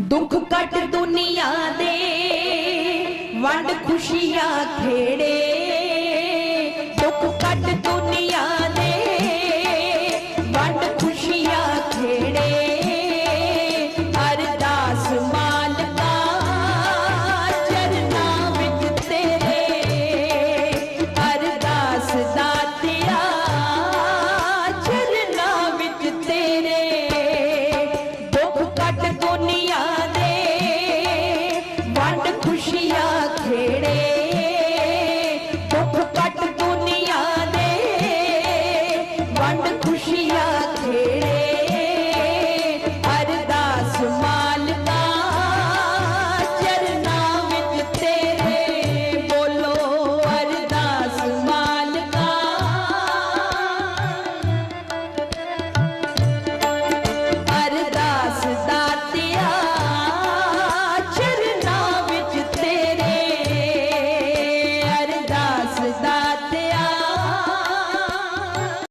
ਦੁੱਖ ਕੱਟ ਦੁਨੀਆ ਦੇ ਵੰਡ ਖੁਸ਼ੀਆਂ ਖੇੜੇ। ஆண்டு